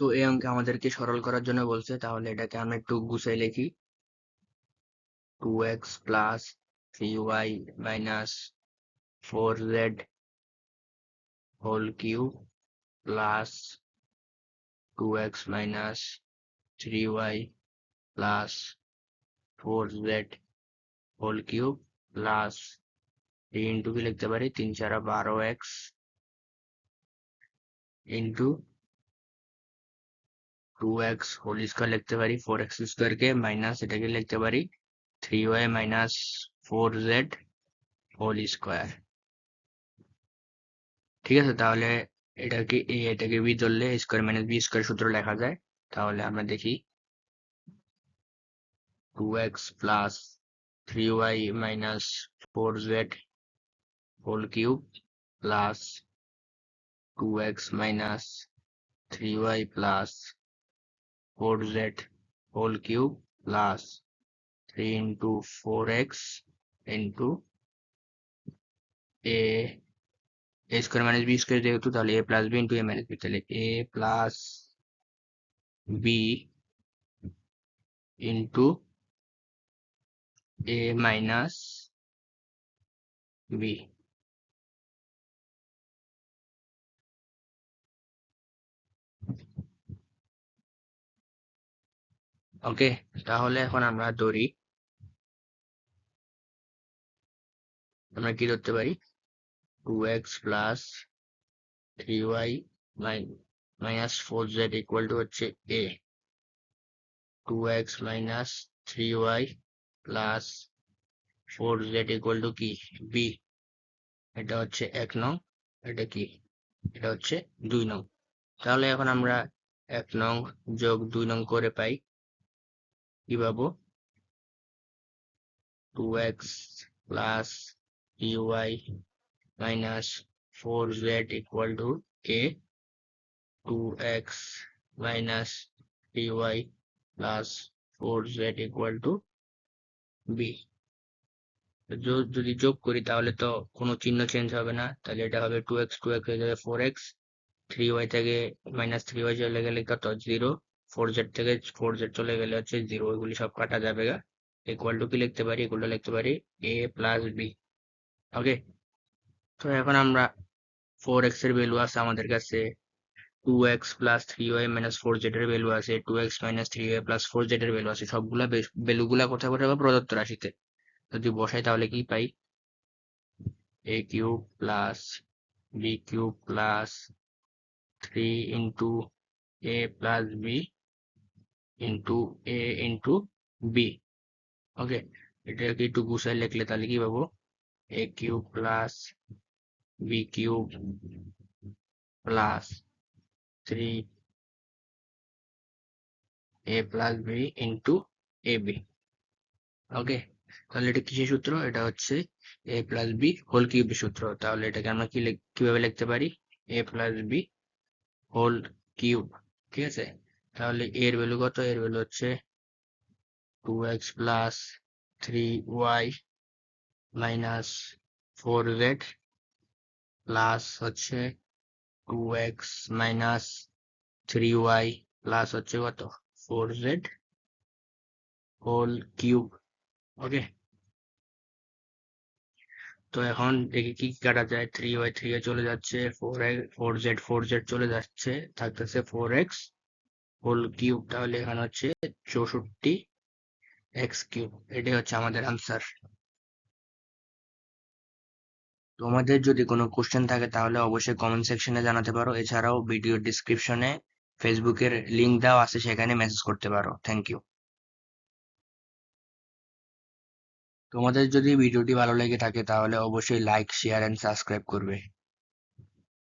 তো এই অঙ্কে আমাদেরকে সরল করার জন্য বলছে, তাহলে এটাকে আমরা একটু গুছাই লিখি। Two x plus three y minus four z whole cube plus two x minus three y plus four z whole cube plus three into কি লিখতে পারি? তিন চারা বারো x into two x whole square লিখতে পারি ফোর এক্স স্কোয়ারকে minus এটাকে লিখতে পারি three y minus four z whole square ঠিক আছে তাহলে এটাকে এ এটাকে বি ধরলে স্কোয়ার মাইনাস বি স্কোয়ার সূত্র লেখা যায় তাহলে আমরা দেখি two x plus three y minus four z whole cube plus 2x minus 3y plus 4 z whole cube plus 3 into 4x into a a square minus b square যেহেতু তাহলে a plus b into a minus b. তাহলে a plus b into a minus b. ওকে তাহলে এখন আমরা ধরি। আমরা কি ধরতে পারি? Two x plus three y minus four z equal to হচ্ছে a two x minus three y plus four z equal to কি? বি এটা হচ্ছে এক নং, এটা কি? এটা হচ্ছে দুই নং। তাহলে এখন আমরা এক নং যোগ দুই নং করে পাই। কি পাবো? Two x plus ey minus 4z equal to a 2x minus 3y plus 4z equal to b. যদি যোগ করি তাহলে তো কোনো চিহ্ন চেঞ্জ হবে না। তাহলে এটা হবে টু এক্স টু এক্স হয়ে যাবে ফোর এক্স থ্রি ওয়াই থেকে মাইনাস থ্রি ওয়াই চলে গেলে কত? জিরো ফোর জেড থেকে ফোর জেড চলে গেলে হচ্ছে জিরো ওইগুলি সব কাটা যাবে গা। ইকুয়াল টু কি লিখতে পারি? এগুলো লিখতে পারি এ প্লাস বি ওকে তো এখন আমরা ফোর এক্সের ভ্যালু আছে আমাদের কাছে। Two x plus three y minus four z এর ভ্যালু আছে। Two x minus three y plus four z এর ভ্যালু আছে। সবগুলা ভ্যালুগুলা কোথায় কোথায় প্রদত্ত রাশিতে। যদি বসাই তাহলে কি পাই? A cube plus b cube plus three into a plus b into a into b okay এটাকে একটু গুছাই লিখলে তাহলে কি পাবো? এ a cube plus b cube plus 3 a plus b into ab ওকে তাহলে এটা কিসের সূত্র? এটা হচ্ছে এ প্লাস বি হোল কিউবের সূত্র। তাহলে এটাকে আমরা কি কীভাবে লিখতে পারি? A plus b whole cube ঠিক আছে? তাহলে এর ভ্যালু কত? এর ভ্যালু হচ্ছে two x plus three y minus four z plus হচ্ছে two x minus three y plus হচ্ছে কত? Four z whole cube okay তো এখন দেখি কি কাটা যায়? থ্রি ওয়াই থ্রি চলে যাচ্ছে four four z four z চলে যাচ্ছে, থাকতেছে ফোর এক্স হোল কিউব তাহলে এখানে হচ্ছে চৌষট্টি এক্স কিউব এটাই হচ্ছে আমাদের আনসার তোমাদের যদি কোনো কোশ্চেন থাকে তাহলে অবশ্যই কমেন্ট সেকশনে জানাতে পারো, এছাড়াও ভিডিও ডিসক্রিপশনে ফেসবুকের লিঙ্ক দেওয়া আছে, সেখানে মেসেজ করতে পারো। থ্যাংক ইউ তোমাদের যদি ভিডিওটি ভালো লেগে থাকে তাহলে অবশ্যই লাইক শেয়ার এন্ড সাবস্ক্রাইব করবে।